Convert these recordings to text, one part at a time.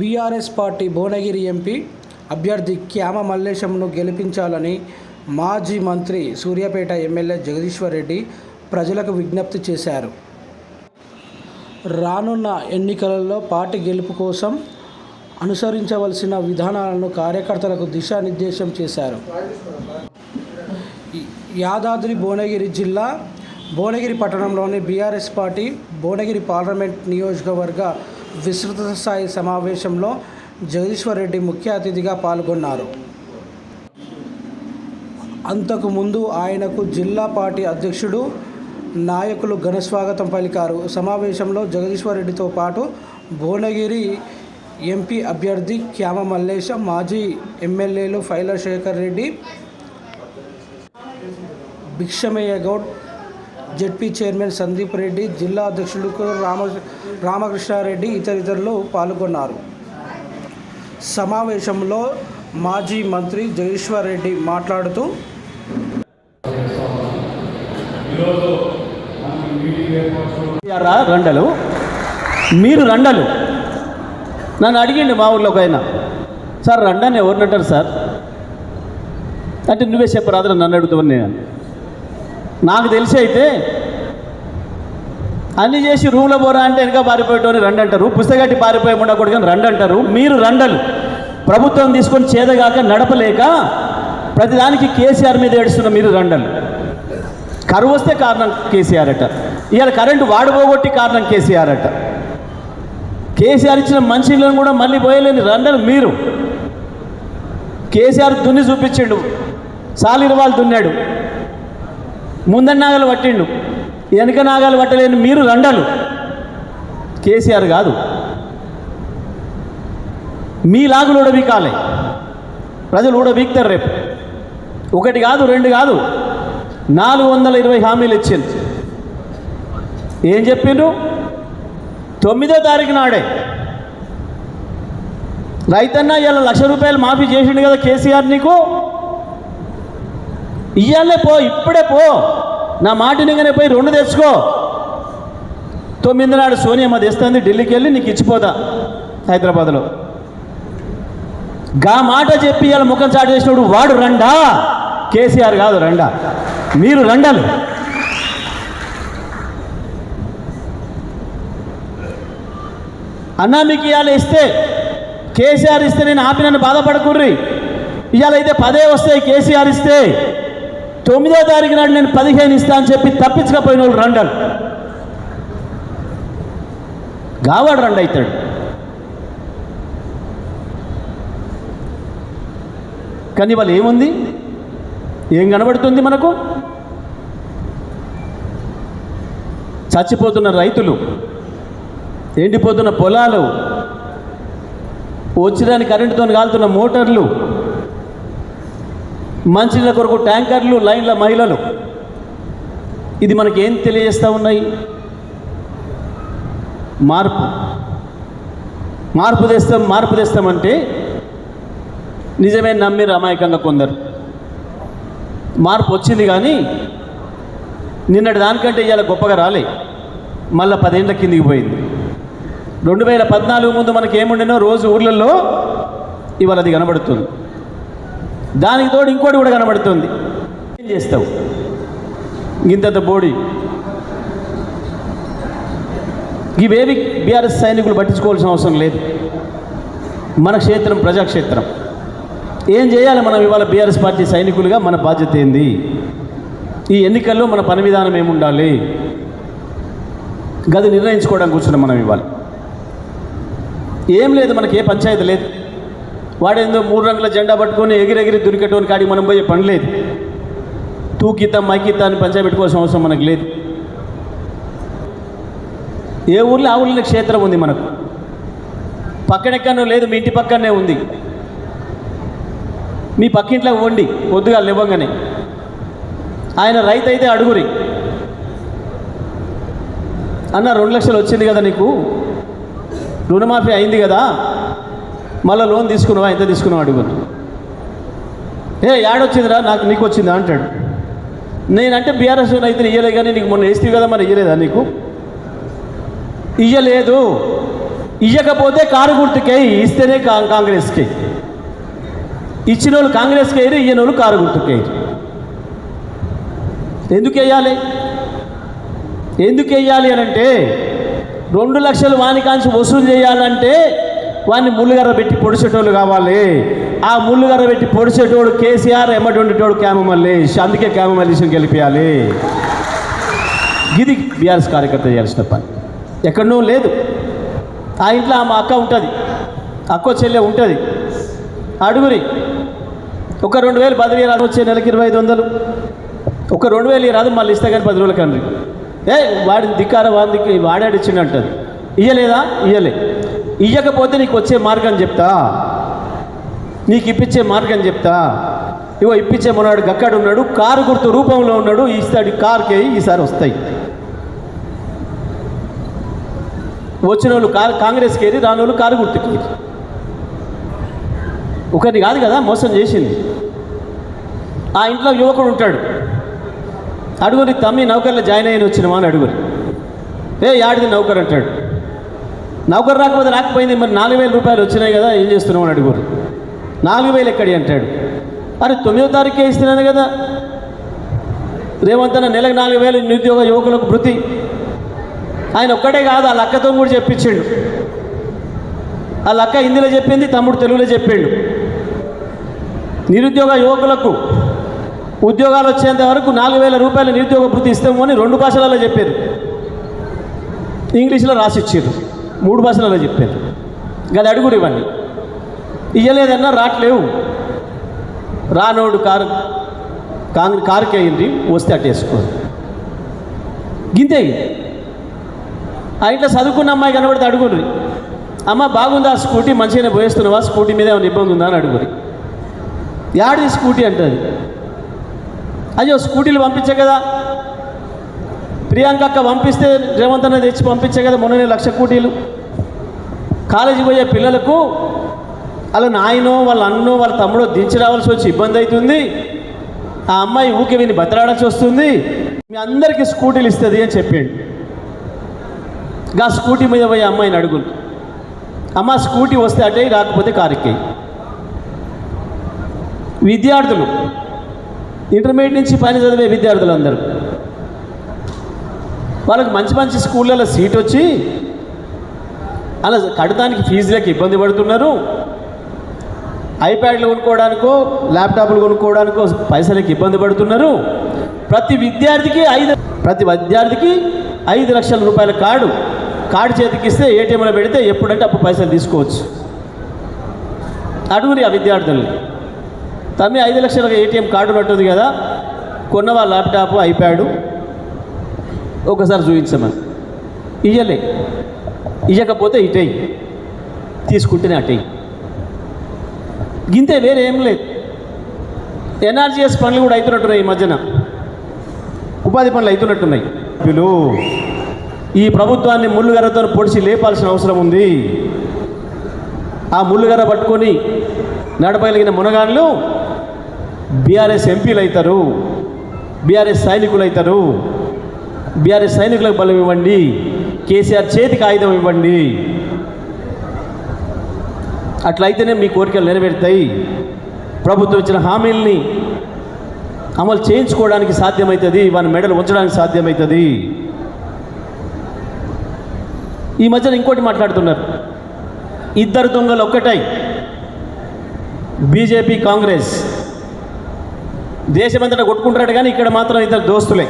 BRS party Bhuvanagiri MP అభ్యర్థి క్యామ మల్లేశంను గెలిపించాలని మాజీ మంత్రి సూర్యాపేట ఎమ్మెల్యే జగదీశ్వర్ రెడ్డి ప్రజలకు విజ్ఞప్తి చేశారు. రానున్న ఎన్నికలలో పార్టీ గెలుపు కోసం అనుసరించవలసిన విధానాలను కార్యకర్తలకు దిశానిర్దేశం చేశారు. యాదాద్రి భువనగిరి జిల్లా భువనగిరి పట్టణంలోని బీఆర్ఎస్ పార్టీ భువనగిరి పార్లమెంట్ నియోజకవర్గ విస్తృత స్థాయి సమావేశంలో జగదీశ్వర్ రెడ్డి ముఖ్య అతిథిగా పాల్గొన్నారు. అంతకు ముందు ఆయనకు జిల్లా పార్టీ అధ్యక్షుడు నాయకులు ఘనస్వాగతం పలికారు. సమావేశంలో జగదీశ్వర్ రెడ్డితో పాటు భువనగిరి ఎంపీ అభ్యర్థి క్యామ మల్లేశ మాజీ ఎమ్మెల్యేలు ఫైల శేఖర్ రెడ్డి భిక్షమయ్య గౌడ్ జడ్పీ చైర్మన్ సందీప్ రెడ్డి జిల్లా అధ్యక్షుడు రామ రామకృష్ణారెడ్డి ఇతరితరులు పాల్గొన్నారు. సమావేశంలో మాజీ మంత్రి జగదీశ్వర్ రెడ్డి మాట్లాడుతూ రా రండలు. మీరు రండలు. నన్ను అడిగిండు మా ఊళ్ళో ఒక ఆయన. సార్ రండని ఎవరిని అంటారు సార్? అంటే నువ్వే చెప్పరాదు నన్ను అడుగుతావు నేను. నాకు తెలిసి అయితే అన్ని చేసి రూమ్లో పోరా అంటే వెనక పారిపోయేటోని రండి అంటారు పుస్తకట్టి పారిపోయి ఉండకూడదు కానీ రండి అంటారు మీరు రండలు. ప్రభుత్వం తీసుకొని చేదగాక నడపలేక ప్రతిదానికి కేసీఆర్ మీద ఏడుస్తున్న మీరు రండలు. కరువు వస్తే కారణం కేసీఆర్ అట. ఇవాళ కరెంటు వాడుకోగొట్టి కారణం కేసీఆర్ అట. కేసీఆర్ ఇచ్చిన మంచిలను కూడా మళ్ళీ పోయలేని రండలు మీరు. కేసీఆర్ దున్ని చూపించిండు. సాలిరవాళ్ళు దున్నాడు. ముందన్నాగలు పట్టిండు. వెనక నాగాలు పట్టలేని మీరు రండలు కేసీఆర్ కాదు. మీ లాగులు ఊడబీకాలి ప్రజలు ఊడబీక్తారు రేపు. ఒకటి కాదు రెండు కాదు. నాలుగు వందల ఇరవై హామీలు ఇచ్చింది. ఏం చెప్పిండ్రు? తొమ్మిదో తారీఖు నాడే. రైతన్న ఇవాళ లక్ష రూపాయలు మాఫీ చేసిండు కదా కేసీఆర్ నీకు? ఇయ్యాలే పో ఇప్పుడే పో. నా మాట మాటినిగానే పోయి రెండు తెచ్చుకో. తొమ్మిది నాడు సోనియమ్మ తెస్తుంది ఢిల్లీకి వెళ్ళి నీకు ఇచ్చిపోతా హైదరాబాద్లో. గా మాట చెప్పి ఇలా ముఖం చాటు చేసినప్పుడు వాడు రండా? కేసీఆర్ కాదు రండా. మీరు రండాలు. అన్నా మీకు ఇవాళ ఇస్తే కేసీఆర్ ఇస్తే నేను ఆపి నన్ను బాధపడకూర్రి. ఇవాళ అయితే పదే వస్తాయి కేసీఆర్ ఇస్తే. తొమ్మిదో తారీఖు నాడు నేను పదిహేను ఇస్తా అని చెప్పి తప్పించకపోయిన వాళ్ళు రండాడు గావాడు రండి అవుతాడు కానీ వాళ్ళు ఏముంది? ఏం కనబడుతుంది మనకు? చచ్చిపోతున్న రైతులు ఎండిపోతున్న పొలాలు వచ్చిన కరెంటుతో కాలుతున్న మోటార్లు మంచినీళ్ళ కొరకు ట్యాంకర్లు లైన్ల మహిళలు. ఇది మనకి ఏం తెలియజేస్తూ ఉన్నాయి? మార్పు. మార్పు తెస్తాం మార్పు తెస్తామంటే నిజమే నమ్మిరు అమాయకంగా కొందరు. మార్పు వచ్చింది కానీ నిన్నటి దానికంటే ఇవాళ గొప్పగా రాలే. మళ్ళీ పదేళ్ళ కిందికి పోయింది. రెండు వేల పద్నాలుగు ముందు మనకి ఏముండేనో రోజు ఊర్లలో ఇవాళ అది కనబడుతుంది. దానికి తోడు ఇంకోటి కూడా కనబడుతుంది. ఏం చేస్తావు? ఇంతంత బోడీ. ఇవేవి బీఆర్ఎస్ సైనికులు పట్టించుకోవాల్సిన అవసరం లేదు. మన క్షేత్రం ప్రజాక్షేత్రం. ఏం చేయాలి మనం ఇవాళ బీఆర్ఎస్ పార్టీ సైనికులుగా? మన బాధ్యత ఏంది? ఈ ఎన్నికల్లో మన పని విధానం ఏముండాలి? గది నిర్ణయించుకోవడానికి కూర్చున్నాం మనం ఇవాళ. ఏం లేదు మనకి ఏ పంచాయతీ లేదు. వాడేందో మూడు రంగుల జెండా పట్టుకొని ఎగిరెగిరి దురికటోని కాడికి మనం పోయే పని లేదు. తూకిత మైకిత అని పెట్టుకోవాల్సిన అవసరం మనకు లేదు. ఏ ఊర్లో ఆ క్షేత్రం ఉంది మనకు. పక్కనెక్కనో లేదు మీ ఇంటి పక్కనే ఉంది. మీ పక్కింట్లో వండి పొద్దుగా లేవంగానే. ఆయన రైతు అయితే అడుగురి. అన్న రెండు లక్షలు వచ్చింది కదా నీకు? రుణమాఫీ అయింది కదా? మళ్ళీ లోన్ తీసుకున్నావా? ఎంత తీసుకున్నావు? అడుగును ఏ ఏడొచ్చిందిరా నాకు నీకు వచ్చిందా అంటాడు. నేనంటే బీఆర్ఎస్ అయితే ఇయ్యలే కానీ నీకు మొన్న వేస్తే కదా మరి ఇయ్యలేదా నీకు? ఇయ్యలేదు. ఇయ్యకపోతే కారు గుర్తుకే ఇస్తేనే కా- కాంగ్రెస్కి. ఇచ్చిన వాళ్ళు కాంగ్రెస్కి వేయరు ఇయ్యని వాళ్ళు కారు గుర్తుకేయరు ఎందుకు వేయాలి ఎందుకు వేయాలి అని అంటే రెండు లక్షలు వానికాంచి వసూలు చేయాలంటే వాడిని ముళ్ళుగర్ర పెట్టి పొడిచేటోళ్ళు కావాలి. ఆ ముళ్ళుగర్ర పెట్టి పొడిచేటోడు కేసీఆర్ ఎమ్మటి ఉండేటోడు క్యామ అందుకే క్యామ మల్లేష్ని గెలిపించాలి ఇది బీఆర్ఎస్ కార్యకర్త చేయాల్సిన పని. ఎక్కడనో లేదు. ఆ ఇంట్లో మా అక్క ఉంటుంది. అక్కో చెల్లె ఉంటుంది. అడుగురి. ఒక రెండు వేలు బదిలీ రాదు వచ్చే నెలకి ఇరవై ఐదు వందలు. ఒక రెండు వేలు రాదు మళ్ళీ ఇస్తే కానీ పది రోజులకి అండి ఏ వాడి దిక్కారా వాడికి వాడాడిచ్చిండు అంటది ఇయ్యలేదా? ఇయ్యలే. ఇయ్యకపోతే నీకు వచ్చే మార్గం చెప్తా. నీకు ఇప్పించే మార్గం చెప్తా. ఇవో ఇప్పించే మొన్నాడు గక్కడు ఉన్నాడు కారు గుర్తు రూపంలో ఉన్నాడు ఇస్తాడు కార్కి ఈసారి వస్తాయి. వచ్చిన వాళ్ళు కారు కాంగ్రెస్కి ఏరి రాని వాళ్ళు కారు గుర్తుకి ఒకరిని కాదు కదా మోసం చేసింది. ఆ ఇంట్లో యువకుడు ఉంటాడు. అడుగుని తమ్మి నౌకర్లో జాయిన్ అయ్యి వచ్చినమా? అని అడుగురి. ఏ యాడిది నౌకర్? అంటాడు. నౌకర్ రాకపోతే రాకపోయింది మరి నాలుగు వేల రూపాయలు వచ్చినాయి కదా ఏం చేస్తున్నావు అని అడుగురు. నాలుగు వేలు ఎక్కడి అంటాడు. అరే తొమ్మిదో తారీఖే ఇస్తున్నాను కదా. రేవంతన నెలకు నాలుగు వేలు నిరుద్యోగ యువకులకు వృత్తి. ఆయన ఒక్కడే కాదు ఆ లక్కతో కూడా చెప్పించిండు. ఆ లక్క హిందీలో చెప్పింది తమ్ముడు తెలుగులో చెప్పిండు. నిరుద్యోగ యువకులకు ఉద్యోగాలు వచ్చేంత వరకు నాలుగు వేల రూపాయల నిరుద్యోగ వృత్తి ఇస్తాము అని రెండు భాషలలో చెప్పారు. ఇంగ్లీష్లో రాసిచ్చారు. మూడు భాషలలో చెప్పారు. గది అడుగురు ఇవన్నీ ఇయ్యలేదన్నా రాట్లేవు. రానోడు కారు కాంగ్రెస్ కారుకి అయింది వస్తే అట్టేసుకో గింతే ఆ ఇంట్లో చదువుకున్న అమ్మాయి కనబడితే అడుగుర్రి అమ్మ బాగుందా ఆ స్కూటీ మంచిగానే పోయేస్తున్నావా స్కూటీ మీద ఏమైనా ఇబ్బంది ఉందా అని అడుగురి. యాడిది స్కూటీ అంటుంది అయ్యో స్కూటీలు పంపించే కదా. ప్రియాంక అక్క పంపిస్తే రేవంత్ అన్న తెచ్చి పంపించే కదా మొన్ననే లక్ష స్కూటీలు కాలేజీకి పోయే పిల్లలకు వాళ్ళ నాయనో వాళ్ళ అన్నో వాళ్ళ తమ్ముడో దించి రావాల్సి వచ్చి ఇబ్బంది అవుతుంది. ఆ అమ్మాయి ఊకే విని బతలాడాల్సి వస్తుంది. మీ అందరికీ స్కూటీలు ఇస్తుంది అని చెప్పాడు. గా స్కూటీ మీద పోయే అమ్మాయిని అడుగులు. అమ్మ స్కూటీ వస్తే అటే రాకపోతే కారుకి. విద్యార్థులు. ఇంటర్మీడియట్ నుంచి పైన చదివే విద్యార్థులు అందరూ వాళ్ళకి మంచి మంచి స్కూళ్ళలో సీట్ వచ్చి అలా కడటానికి ఫీజులకు ఇబ్బంది పడుతున్నారు. ఐప్యాడ్లు కొనుక్కోవడానికో ల్యాప్టాప్లు కొనుక్కోవడానికో పైసలకి ఇబ్బంది పడుతున్నారు. ప్రతి విద్యార్థికి ఐదు ప్రతి విద్యార్థికి ఐదు లక్షల రూపాయల కార్డు కార్డు చేతికి ఇస్తే ఏటీఎంలో పెడితే ఎప్పుడంటే అప్పుడు పైసలు తీసుకోవచ్చు. అడుగురి ఆ విద్యార్థుల్ని. తమ్మి ఐదు లక్షల ఏటీఎం కార్డు ఉన్నట్టుంది కదా కొన్నవా ల్యాప్టాప్ ఐప్యాడు ఒకసారి చూపించమని ఇయ్యలే. ఇయ్యకపోతే ఇటేయి. తీసుకుంటేనే అటేయి. గింతే వేరే ఏం లేదు. ఎన్ఆర్జీఎస్ పనులు కూడా అవుతున్నట్టున్నాయి ఈ మధ్యన. ఉపాధి పనులు అవుతున్నట్టున్నాయి. వీళ్ళు ఈ ప్రభుత్వాన్ని ముళ్ళుగర్రతో పొడిచి లేపాల్సిన అవసరం ఉంది. ఆ ముళ్ళుగర్ర పట్టుకొని నడపగలిగిన మునగాళ్ళు బీఆర్ఎస్ ఎంపీలు అవుతారు బీఆర్ఎస్ సైనికులు అవుతారు బీఆర్ఎస్ సైనికులకు బలం ఇవ్వండి. కేసీఆర్ చేతికి ఆయుధం ఇవ్వండి. అట్లయితేనే మీ కోరికలు నెరవేరుతాయి. ప్రభుత్వం ఇచ్చిన హామీల్ని అమలు చేయించుకోవడానికి సాధ్యమవుతుంది వాని మెడలు ఉంచడానికి సాధ్యమవుతుంది ఈ మధ్యన ఇంకోటి మాట్లాడుతున్నారు. ఇద్దరు దొంగలు ఒక్కటై. బీజేపీ కాంగ్రెస్ దేశమంతటా కొట్టుకుంటాడు కానీ ఇక్కడ మాత్రం ఇద్దరు దోస్తులే.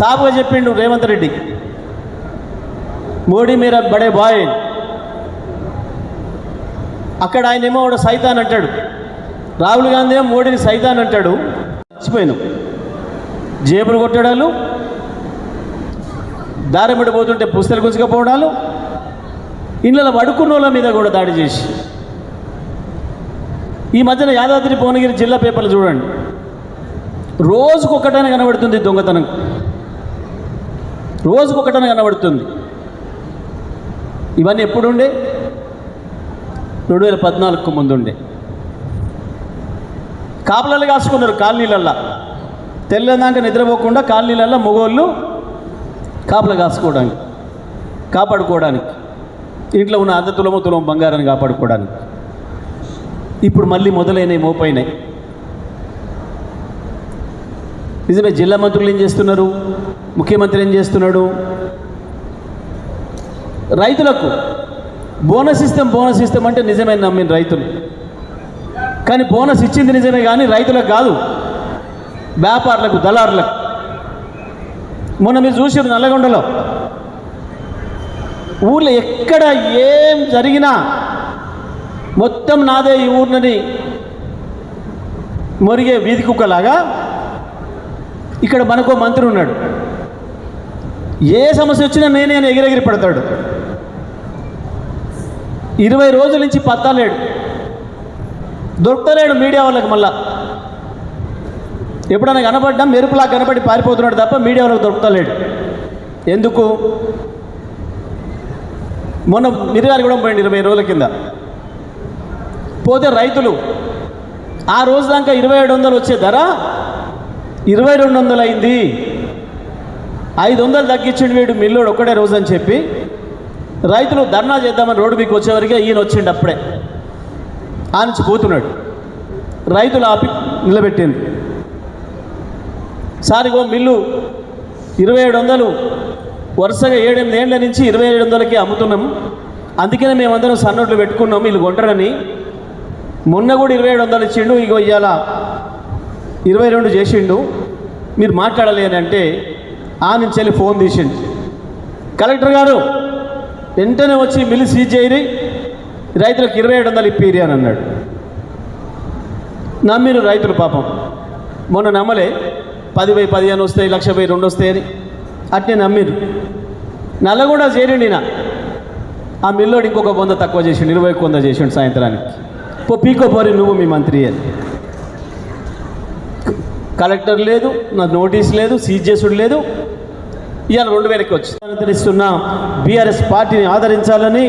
సాబుగా చెప్పిండు రేవంత్ రెడ్డి. మోడీ మీర బడే బాయ్ అక్కడ ఆయన ఏమో వాడు సైతాన్ అంటాడు. రాహుల్ గాంధీ ఏమో మోడీని సైతాన్ అంటాడు. మర్చిపోయాను. జేబులు కొట్టడాలు దారిమిడి పోతుంటే పుస్తలు గుంజుకపోవడాలు ఇళ్ళలో పడుకున్న వాళ్ళ మీద కూడా దాడి చేసి. ఈ మధ్యన యాదాద్రి భువనగిరి జిల్లా పేపర్లు చూడండి. రోజుకొకటైనా కనబడుతుంది దొంగతనం. రోజుకొకటన కనబడుతుంది. ఇవన్నీ ఎప్పుడుండే? రెండు వేల పద్నాలుగుకు ముందుండే. కాపలాలు కాసుకున్నారు కాలనీలల్లా. తెల్లదాకా నిద్రపోకుండా కాలనీలల్లా మగోళ్ళు కాపలు కాసుకోవడానికి కాపాడుకోవడానికి ఇంట్లో ఉన్న అర్ధ తులము తులం బంగారాన్ని కాపాడుకోవడానికి. ఇప్పుడు మళ్ళీ మొదలైనవి మోపైనాయి. నిజమే జిల్లా మంత్రులు ఏం చేస్తున్నారు? ముఖ్యమంత్రి ఏం చేస్తున్నాడు? రైతులకు బోనస్ ఇస్తాం బోనస్ ఇస్తాం అంటే నిజమే నమ్మిన రైతులు. కానీ బోనస్ ఇచ్చింది నిజమే కానీ రైతులకు కాదు వ్యాపారులకు దళారులకు. మొన్న మీరు చూసారు నల్లగొండలో? ఊళ్ళో ఎక్కడ ఏం జరిగినా మొత్తం నాదే ఈ ఊరినని మొరిగే వీధి కుక్కలాగా ఇక్కడ మనకో మంత్రి ఉన్నాడు. ఏ సమస్య వచ్చినా నేనే అని ఎగిరెగిరి పడతాడు. ఇరవై రోజుల నుంచి పత్తలేడు. దొరకలేడు మీడియా వాళ్ళకి మళ్ళా. ఎప్పుడైనా కనపడ్డా మెరుపులా కనపడి పారిపోతున్నాడు తప్ప మీడియా వాళ్ళకి దొరుకుతలేడు. ఎందుకు? మొన్న మిరిగారు కూడా పోయింది ఇరవై రోజుల కింద. పోతే రైతులు ఆ రోజు దాకా ఇరవై ఏడు వందలు వచ్చే ధర ఇరవై రెండు వందలు అయింది. ఐదు వందలు తగ్గించిండు వీడు మిల్లుడు ఒక్కడే రోజు అని చెప్పి. రైతులు ధర్నా చేద్దామని రోడ్డు మీకు వచ్చేవరకే ఈయన వచ్చిండు అప్పుడే. ఆనించి పోతున్నాడు. రైతులు ఆపి నిలబెట్టింది సారిగో మిల్లు ఇరవై ఏడు వందలు. వరుసగా ఏడెనిమిది ఏళ్ళ నుంచి ఇరవై ఏడు వందలకి అమ్ముతున్నాం. అందుకనే మేమందరం సన్నోట్లు పెట్టుకున్నాం. వీళ్ళు కొంటారని. మొన్న కూడా ఇరవై ఏడు వందలు ఇచ్చిండు. ఇగో ఇవాళ ఇరవై రెండు చేసిండు. మీరు మాట్లాడలేనంటే అంటే ఆ నుంచి వెళ్ళి ఫోన్ తీసిండు. కలెక్టర్ గారు వెంటనే వచ్చి మిల్లు సీజ్ చేయరి రైతులకు ఇరవై ఏడు వందలు ఇప్పిరి అని అన్నాడు. నమ్మిరు రైతులు పాపం. మొన్న నమ్మలే పది పోయి పదిహేను వస్తాయి లక్ష బై రెండు వస్తాయని అట్నే నమ్మిరు. నల్లగొండ చేరిండి నా ఆ మిల్లోడు ఇంకొక వంద తక్కువ చేసిండు ఇరవై ఒక వంద చేసిండు సాయంత్రానికి. పో పీకో పోరి నువ్వు మీ మంత్రి అని. కలెక్టర్ లేదు నా నోటీస్ లేదు సీజ్ చేసుడు లేదు. ఇవాళ రెండు వేలకి వచ్చి అనుసరిస్తున్న బీఆర్ఎస్ పార్టీని ఆదరించాలని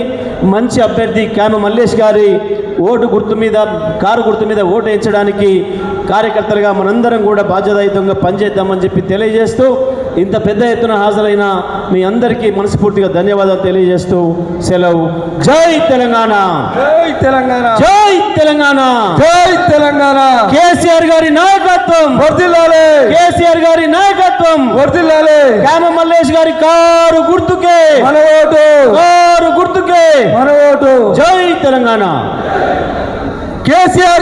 మంచి అభ్యర్థి క్యామ మల్లేష్ గారి ఓటు గుర్తు మీద కారు గుర్తు మీద ఓటు వేయించడానికి కార్యకర్తలుగా మనందరం కూడా బాధ్యతాయుతంగా పనిచేద్దామని చెప్పి తెలియజేస్తూ ఇంత పెద్ద ఎత్తున హాజరైన మీ అందరికీ మనస్ఫూర్తిగా ధన్యవాదాలు తెలియజేస్తూ సెలవు. జై తెలంగాణ. జై తెలంగాణ. జై తెలంగాణ. జై తెలంగాణ. కేసీఆర్ గారి నాయకత్వం. వర్దిల్లాలే. కేసీఆర్ గారి నాయకత్వం. వర్దిల్లాలే. క్యామ మల్లేష్ గారి కారు గుర్తుకే. మన ఓటు. కారు గుర్తుకే. మన ఓటు. జై తెలంగాణ. కేసీఆర్